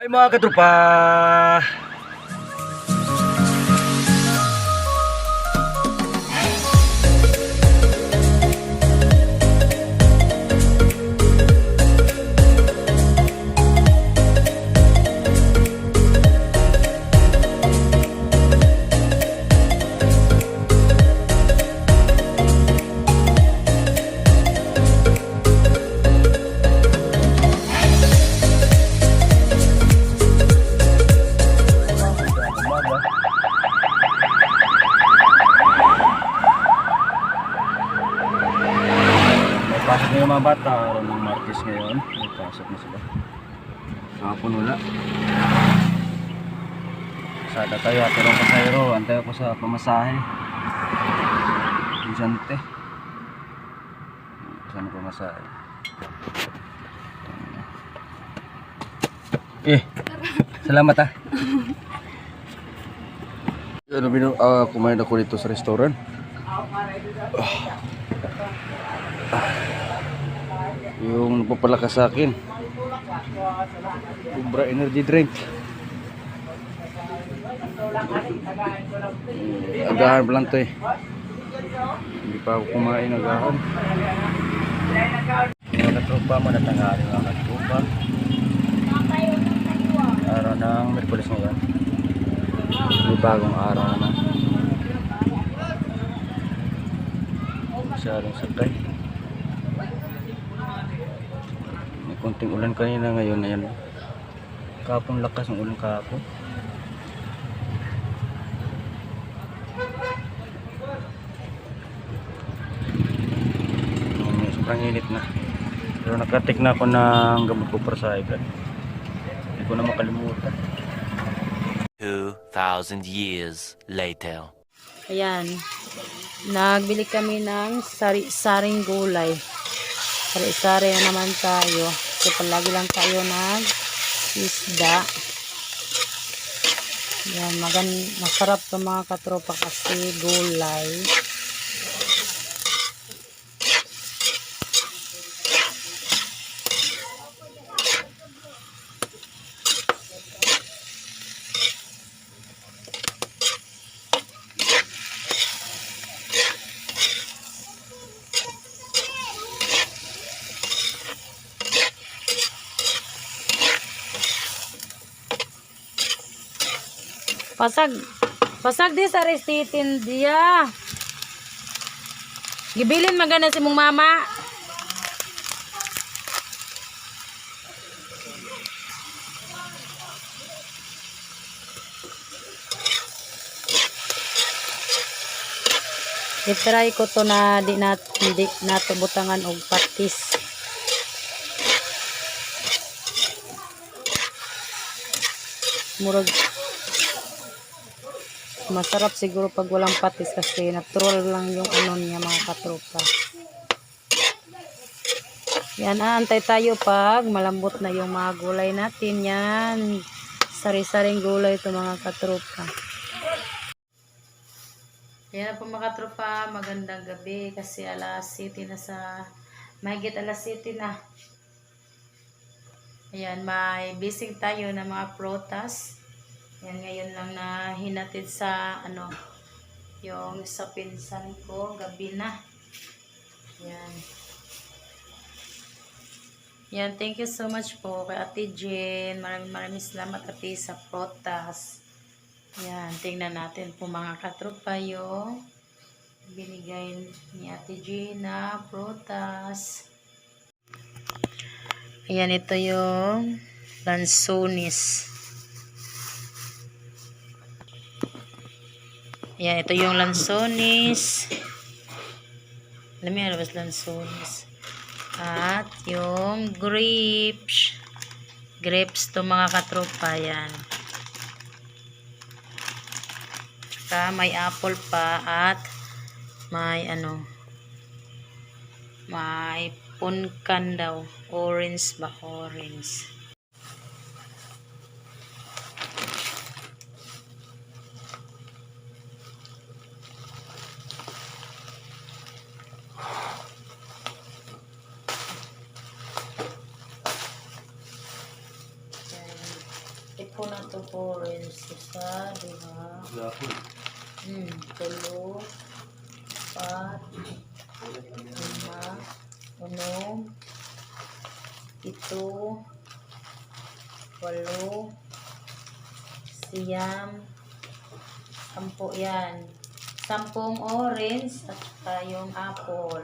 Ay mga katrupa! Mga bata. Araw ng Martes ngayon. May pasok na sila. Kahapon wala. Sada tayo. Atero ko sa aero. Antay ako sa pamasahe. Isante. Saan ang pamasahe? Eh. Salamat ah. Ano bino, ah, kumain ako dito sa restaurant. Ah. Yung nagpapalakas sa akin. Cobra energy drink. Eh, Agahan pa lang to eh. Hindi pa ako kumain agahan. Mga katropa, manatanghali mga katropa. Araw ng Merkulis ngayon. May bagong araw naman. Masyadong sakay. May konting ulan kanina ngayon. Ayan. Kapong lakas ng ulan kahapon. Ngayon, Sobrang init na. Pero nakatik na ako ng gamot ko para sa iPad. Hindi ko na makalimutan. 2,000 years later. Ayan. Nagbili kami ng sari saring gulay. Sari-sari na naman tayo. So, palagi lang tayo nag isda. Yan, magan masarap to mga katropa kasi gulay. Pasag. Pasag di sa restitin dia. Gibilin magana si mong mama. I-try ko to na di na di nato butangan og patis. Murag Masarap siguro pag walang patis kasi natural lang yung ano niya mga katropa. Yan, aantay tayo pag malambot na yung mga gulay natin. Yan, sari-saring gulay ito mga katropa. Yan po mga katropa, magandang gabi kasi alas 7 na sa, mahigit alas 7 na. Ayan, may bising tayo ng mga protas. Yan ngayon lang na hinatid sa ano yung sa pinsan ko gabi na. Yan. Yan, thank you so much po kay Ate Jen. Maraming maraming salamat Ate sa protas. Yan, tingnan natin po mga katropa yung binigay ni Ate Jen na protas. Ayan, ito yung lansonis. Ayan, ito yung lansonis. Alam yan, labas lansonis. At yung grapes. Grapes to mga katropa. Yan. Tsaka may apple pa at may ano may punkan daw. Orange ba? Orange. Po na to po rin. Isa, dua, Gapon. hmm, tulo, apat, lima, unom, ito, walo, siyam, sampo yan. Sampung orange at saka yung apple.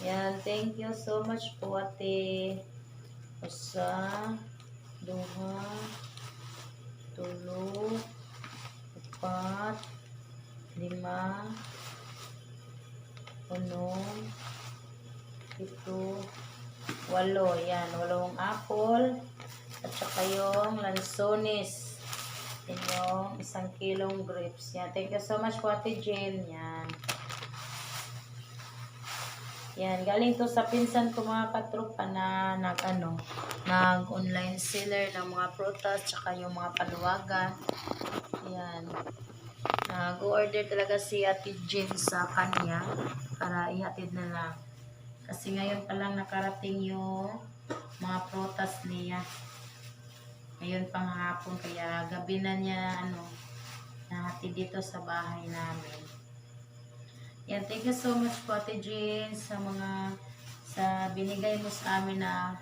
Yan, thank you so much po ate. Usa, duha, tulo, upat, lima, unom, ito, walo. Yan, walong apple. At saka yung lansones. Yan yung isang kilong grapes. Yan, thank you so much po ate Jane. Yan. Yan, galing to sa pinsan ko mga katropa na nag ano, nag online seller ng mga prutas tsaka yung mga paluwagan. Yan. Nag-order talaga si Ate Jen sa kanya para ihatid na lang. Kasi ngayon pa lang nakarating yung mga prutas niya. Ngayon pang hapon kaya gabi na niya ano nahatid dito sa bahay namin. Yan, thank you so much po Ate Jean sa mga sa binigay mo sa amin na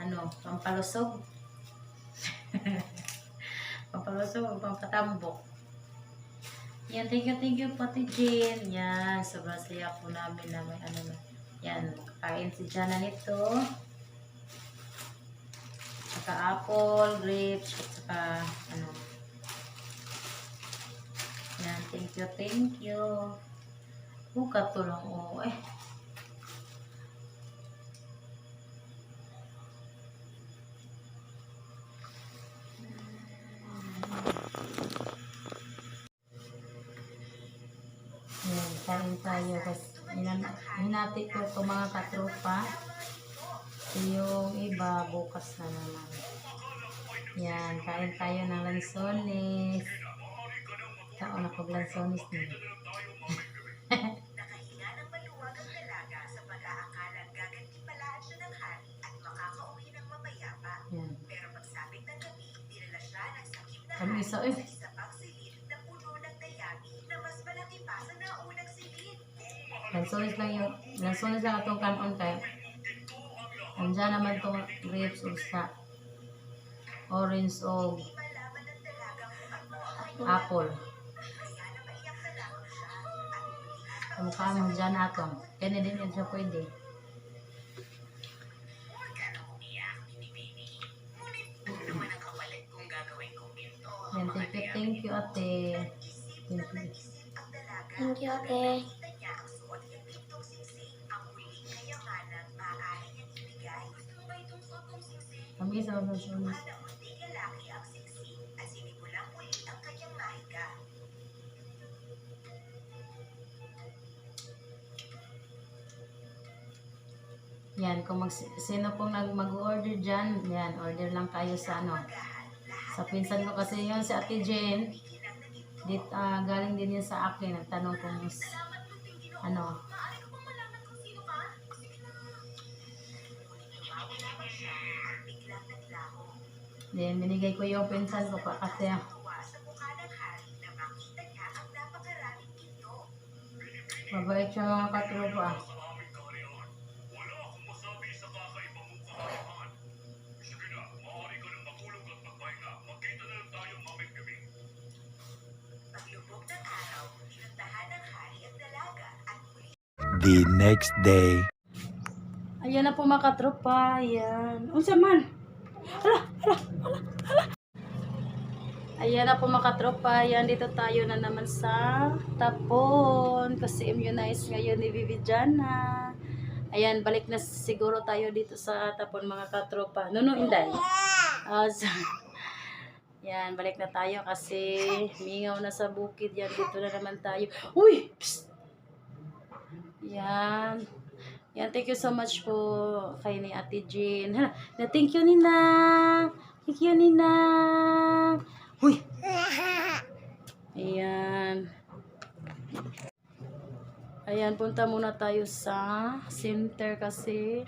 ano, pampalusog. pampalusog, pampatambok. Yan, thank you, thank you po Ate Jean. Yan, sobrang saya po namin na may ano na. Yan, kain si Jana nito. Saka apple, grapes, at saka ano, yan, thank you, thank you. Buka to lang, oh, eh. Kain tayo. Kasi hinati ko ito mga katropa. Yung iba, bukas na naman. Yan, kain tayo ng lansones. Niya. Sa sakit na Kami hari isa eh. sa silid. Lansones lang yung, lansones lang itong kanon kaya. Andiyan naman itong grapes o sa orange o apple. Kamukha mo dyan atong. Kaya din yun siya pwede. Yan, thank you, thank you ate. Thank you. Thank you, ate. Nakita niya ang Yan, kung mag, sino pong nag, mag-order dyan, yan, order lang kayo sa ano. Sa pinsan ko kasi yun, si Ate ginto. Dit, ah, galing din yun sa akin. Nagtanong kung ano, then binigay ko yung pinsan ko pa kasi ah, mabait siya mga katropa. Paglubog The next day. Ayan na po mga katropa. Ayan. Unsa man? Hala, hala, hala, hala. Ayan na po mga katropa. Ayan, dito tayo na naman sa Tapon. Kasi immunize ngayon ni Viviana. Ayan, balik na siguro tayo dito sa Tapon mga katropa. Nuno, Inday. Ah, sa- Yan, balik na tayo kasi mingaw na sa bukid. Yan, dito na naman tayo. Uy! Psst! Yan. Yan, thank you so much po kay ni Ate Jean. Na thank you Nina. Thank you Nina. Uy. Ayan. Ayan, punta muna tayo sa center kasi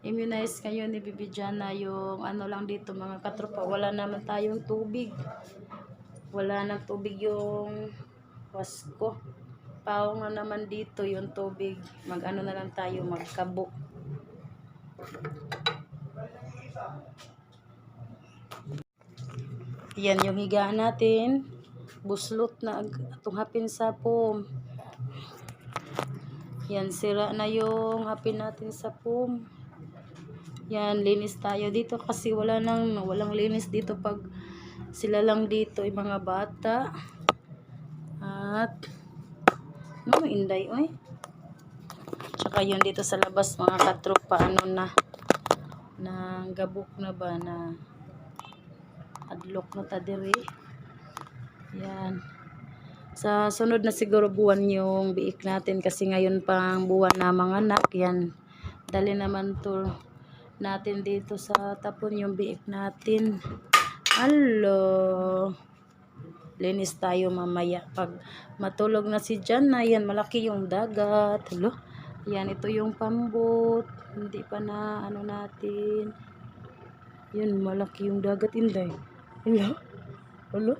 immunize kayo ni Bibi Jana yung ano lang dito mga katropa wala naman tayong tubig wala nang tubig yung wasko pao nga naman dito yung tubig. Mag ano na lang tayo magkabo. Yan yung higaan natin. Buslot na atong hapin sa pom yan sira na yung hapin natin sa pom yan linis tayo dito kasi wala nang walang linis dito pag sila lang dito yung mga bata. At no inday oy. Tsaka yun dito sa labas mga katropa ano na nang gabok na ba na adlock na ta diri. Yan. Sa sunod na siguro buwan yung biik natin kasi ngayon pang buwan na mga anak yan. Dali naman to natin dito sa tapon yung biik natin. Hello. Linis tayo mamaya. Pag matulog na si Jan na yan, malaki yung dagat. Hello. Yan, ito yung pambot. Hindi pa na ano natin. Yan, malaki yung dagat, Inday. Hello. Hello.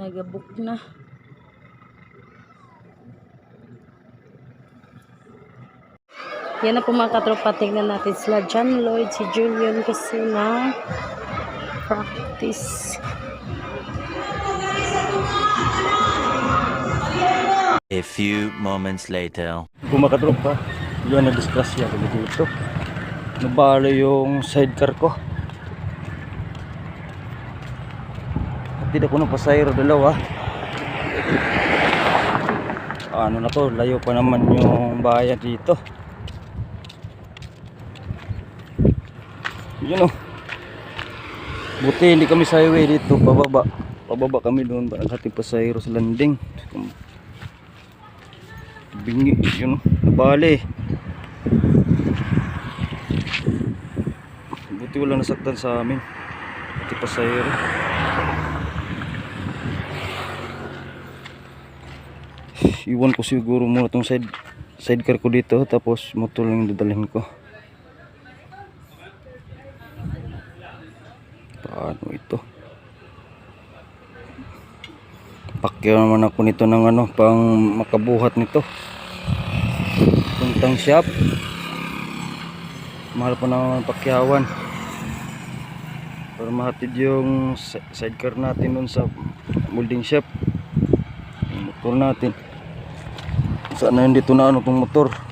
Nagabok na. Yan na po mga katropa. Tingnan natin sila John Lloyd, si Julian kasi na practice. A few moments later. Kung makatropa, yun na disgrasya ko dito. Nabalo yung sidecar ko. At Hindi ko na pasayro dalawa. Ano na to, layo pa naman yung bayan dito. Yun o. Buti hindi kami sa highway dito, pababa. Pababa kami doon, parang hati pasayro sa landing. Bingi, yun nabali. Buti wala nasaktan sa amin. Hati pasayro. Iwan ko siguro muna tong side sidecar ko dito tapos motor lang dadalhin ko. Paano ito? Pakyaw naman ako nito ng ano, pang makabuhat nito. Puntang shop. Mahal pa naman pakyawan. Para mahatid yung si- sidecar natin dun sa molding shop. Yung motor natin. Sana hindi na ano tong motor.